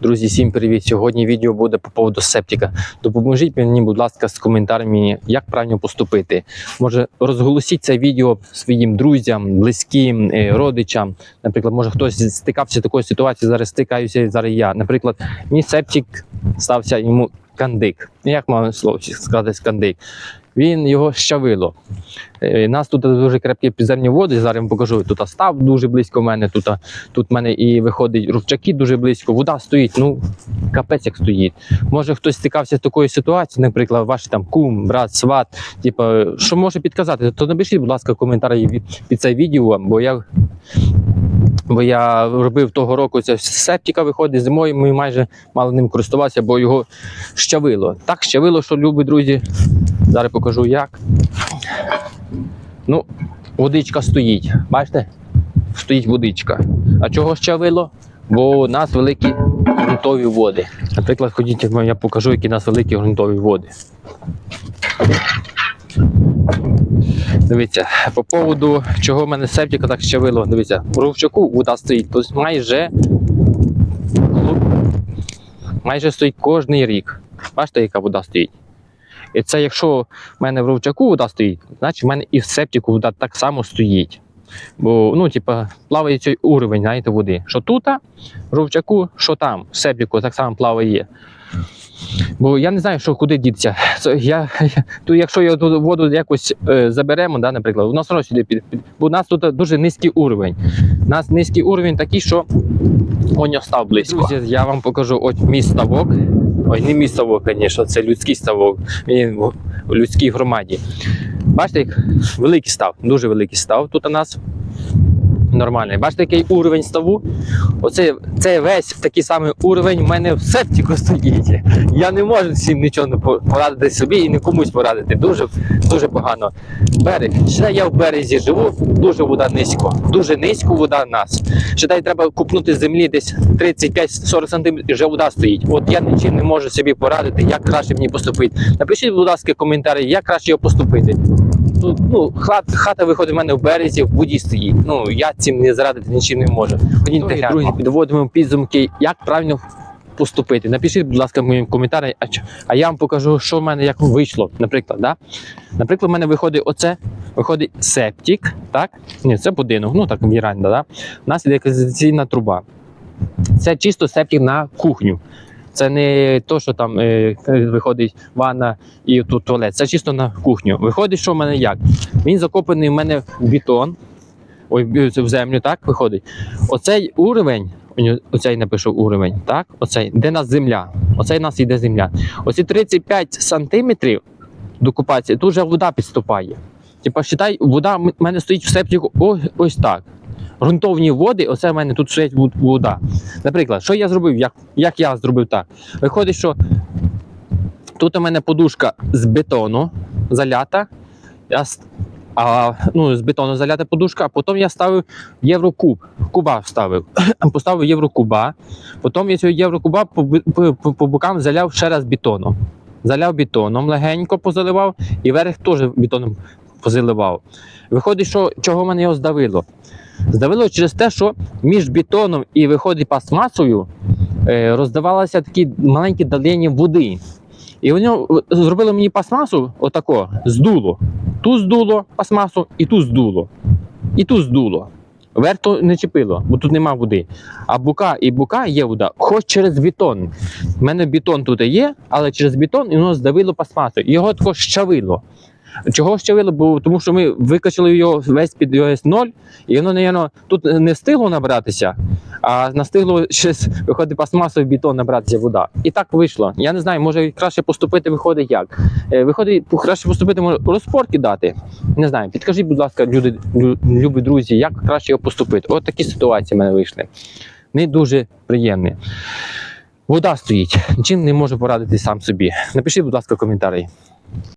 Друзі, всім привіт! Сьогодні відео буде по поводу септика. Допоможіть мені, будь ласка, з коментарями, як правильно поступити. Може, розголосіть це відео своїм друзям, близьким, е, родичам. Наприклад, може хтось стикався з такою ситуацією, зараз стикаюся зараз я. Наприклад, мій септик стався йому кандик. Як можна слово сказати кандик? Він його щавило. Е, Нас тут дуже крепкі підземні води. Зараз вам покажу. Тут став дуже близько мене. Тут, тут мене і виходить рубчаки дуже близько. Вода стоїть. Ну капець як стоїть. Може хтось стикався з такою ситуацією, наприклад, ваш там кум, брат, сват. Типу, що може підказати? То напишіть, будь ласка, коментарі під це відео, бо я. Бо я робив того року це септика виходить зимою, ми майже мало ним користуватися, бо його щавило. Так щавило, що любі друзі. Зараз покажу як. Ну, водичка стоїть. Бачите? Стоїть водичка. А чого щавило? Бо у нас великі ґрунтові води. Наприклад, ходіть, я покажу, які у нас великі ґрунтові води. Дивіться, по поводу чого в мене септика так щавило. Дивіться, у ровчаку вода стоїть, тобто майже, майже стоїть кожний рік. Бачите, яка вода стоїть? І це якщо в мене в ровчаку вода стоїть, значить в мене і в септику вода так само стоїть. Бо, ну, типа, плаває цей уровень, знаєте, води. Що тут, в ровчаку, що там, в септику так само плаває. Бо я не знаю, що куди дітися. Це Я, я, то якщо я ту воду якось е, заберемо, да, наприклад, у нас сюди під, під, бо у нас тут дуже низький уровень. У нас низький уровень такий, що он став близько. Друзі, я вам покажу ось мій ставок. Ой, не мій ставок, звісно, це людський ставок. Він в людській громаді. Бачите, великий став, дуже великий став тут у нас. Нормальний. Бачите, який уровень ставу? Оце це весь такий самий уровень в мене в септику стоїть. Я не можу всім нічого порадити собі і не комусь порадити. Дуже, дуже погано. Берег. Ще я в березі живу, дуже вода низько. Дуже низько вода в нас. Ще треба купнути з землі десь 35-40 см і вже вода стоїть. От я нічим не можу собі порадити, як краще мені поступити. Напишіть, будь ласка, коментарі, як краще його поступити. Тут, ну, хат, хата виходить в мене в березі, в воді стоїть. Ну, я цим не зрадити нічим не можу. Ходіть, друзі, підводимо підсумки, як правильно поступити. Напишіть, будь ласка, в моїм коментарі, а, а я вам покажу, що в мене як вийшло. Наприклад, да? Наприклад, в мене виходить оце, виходить септик, так? Ні, це будинок, ну так віранда, да? У нас іде каналізаційна труба. Це чисто септик на кухню. Це не то, що там е, виходить ванна і тут туалет. Це чисто на кухню. Виходить, що в мене як? Він закопаний в мене в бетон. Ой, в землю, так виходить. Оцей уровень, оцей напишу уровень, так? Оцей, де нас земля. Оцей нас йде земля. Оці 35 сантиметрів до купації, тут вже вода підступає. Типа, считай, вода в мене стоїть в септику ось, ось так. Грунтовні води, оце в мене тут стоїть вода. Наприклад, що я зробив? Як, як я зробив так? Виходить, що тут у мене подушка з бетону залята. Я, а, ну, з бетону залята подушка, а потім я ставив єврокуб. Куба вставив. Поставив єврокуба. Потім я цього єврокуба по, по, по, по бокам заляв ще раз бетоном. Заляв бетоном, легенько позаливав, і верх теж бетоном позаливав. Виходить, що чого мене його здавило? Здавило через те, що між бетоном і виходить пластмасою е, роздавалися такі маленькі далення води. І воно е, зробило мені пластмасу отако, здуло. Ту здуло пластмасу, і ту здуло. І ту здуло. Верх то не чепило, бо тут нема води. А бука і бука є вода, хоч через бетон. У мене бетон тут є, але через бетон і воно здавило пластмасу. Його тако щавило. Чого щавило? Бо тому що ми викачали його весь під ось ноль, і воно, напевно, тут не встигло набратися, а настигло щось виходить пластмасовий бетон набратися вода. І так вийшло. Я не знаю, може краще поступити виходить як. Е, Виходить, краще поступити може розпорки дати. Не знаю, підкажіть, будь ласка, люди, любі друзі, як краще його поступити. От такі ситуації в мене вийшли. Не дуже приємні. Вода стоїть, нічим не можу порадити сам собі. Напишіть, будь ласка, коментарі.